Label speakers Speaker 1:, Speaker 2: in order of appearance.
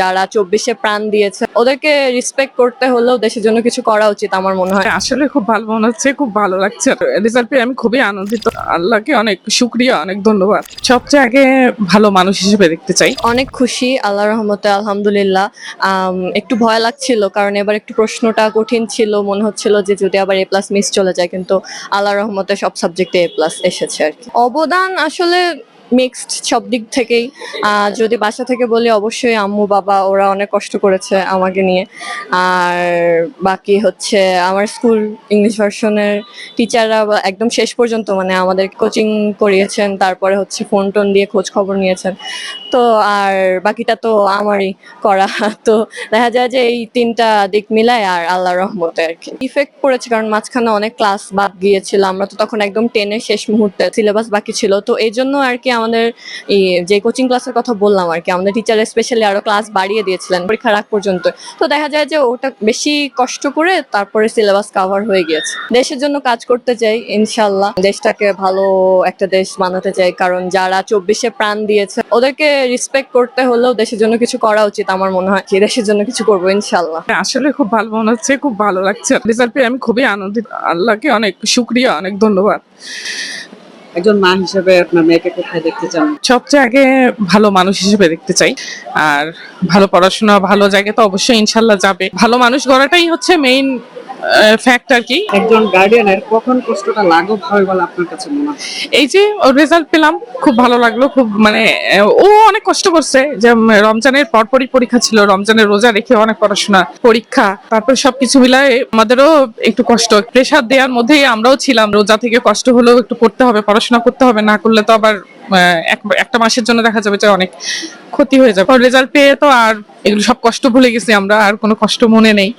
Speaker 1: যারা চব্বিশে প্রাণ দিয়েছে ওদেরকে রেসপেক্ট করতে হলেও দেশের জন্য কিছু করা উচিত আমার মনে হয়।
Speaker 2: আসলে খুব ভালো মনে হচ্ছে খুব ভালো লাগছে। রেজাল্ট পেয়ে আমি খুবই আনন্দিত। আল্লাহকে অনেক শুক্রিয়া অনেক ধন্যবাদ। সবচেয়ে আগে ভালো মানুষ হিসেবে দেখতে চাই।
Speaker 1: অনেক খুশি আল্লাহ রহমতে আলহামদুলিল্লাহ। একটু ভয় লাগছিল কারণ এবার একটু প্রশ্নটা কঠিন ছিল মনে হচ্ছিল যে যদি আবার এ প্লাস মিস চলে যায় কিন্তু আল্লাহ রহমতে সব সাবজেক্টে এ প্লাস এসেছে আর কি। অবদান আসলে মিক্সড সব দিক থেকেই। যদি বাসা থেকে বলি, অবশ্যই আম্মু, বাবা, ওরা অনেক কষ্ট করেছে আমাকে নিয়ে। আর বাকি হচ্ছে আমার স্কুল ইংলিশ ভার্সনের টিচাররা একদম শেষ পর্যন্ত মানে আমাদের কোচিং করিয়েছেন, তারপরে হচ্ছে ফোন টোন দিয়ে খোঁজ খবর নিয়েছেন। তো আর বাকিটা তো আমারই করা। তো দেখা যায় যে এই তিনটা দিক মিলায় আর আল্লাহ রহমতে আর কি। ইফেক্ট পড়েছে কারণ মাঝখানে অনেক ক্লাস বাদ গিয়েছিল। আমরা তো তখন একদম টেনের শেষ মুহূর্তে সিলেবাস বাকি ছিল। তো এই জন্য আর কি আমাদের এই যে কোচিং ক্লাসের কথা বললাম আর কি, আমাদের টিচার স্পেশালি আরও ক্লাস বাড়িয়ে দিয়েছিলেন পরীক্ষার আগ পর্যন্ত। তো দেখা যায় যে ওটা বেশি কষ্ট করে তারপরে সিলেবাস কভার হয়ে গিয়েছে। দেশের জন্য কাজ করতে চাই ইনশাল্লাহ দেশটাকে ভালো একটা দেশ বানাতে চাই, কারণ যারা চব্বিশে প্রাণ দিয়েছে, ওদেরকে রেসপেক্ট করতে হলেও দেশের জন্য কিছু করা উচিত আমার মনে হয় যে দেশের জন্য কিছু করব ইনশাল্লাহ
Speaker 2: আসলে খুব ভালো মনে হচ্ছে, খুব ভালো লাগছে। আমি খুবই আনন্দিত। আল্লাহকে অনেক শুক্রিয়া, অনেক ধন্যবাদ।
Speaker 3: একজন মা হিসেবে আপনার মেয়েকে কোথায় দেখতে চান?
Speaker 2: সবচেয়ে আগে ভালো মানুষ হিসেবে দেখতে চাই। আর ভালো পড়াশোনা ভালো জায়গায় তো অবশ্যই ইনশাল্লাহ যাবে। ভালো মানুষ গড়াটাই হচ্ছে মেইন ফ্যাক্ট আর কি।
Speaker 3: একজন গার্ডিয়ানের কখন কষ্টটা লাঘব হবে বলে আপনার কাছে মনে হয়?
Speaker 2: এই যে রেজাল্ট পেলাম খুব ভালো লাগল খুব মানে ও অনেক কষ্ট করছে। যে রমজানের পরপরই পরীক্ষা ছিল, রমজানের রোজা রেখে অনেক পড়াশোনা, পরীক্ষা, তারপর সবকিছু মিলায়ে আমাদেরও একটু কষ্ট। প্রেশার দেওয়ার মধ্যেই আমরাও ছিলাম, রোজা থেকে কষ্ট হলেও একটু পড়তে হবে, পড়াশোনা করতে হবে, না করলে তো আবার একটা মাসের জন্য দেখা যাবে যে অনেক ক্ষতি হয়ে যাবে। রেজাল্ট পেয়ে তো আর এগুলো সব কষ্ট ভুলে গেছি আমরা, আর কোনো কষ্ট মনে নেই।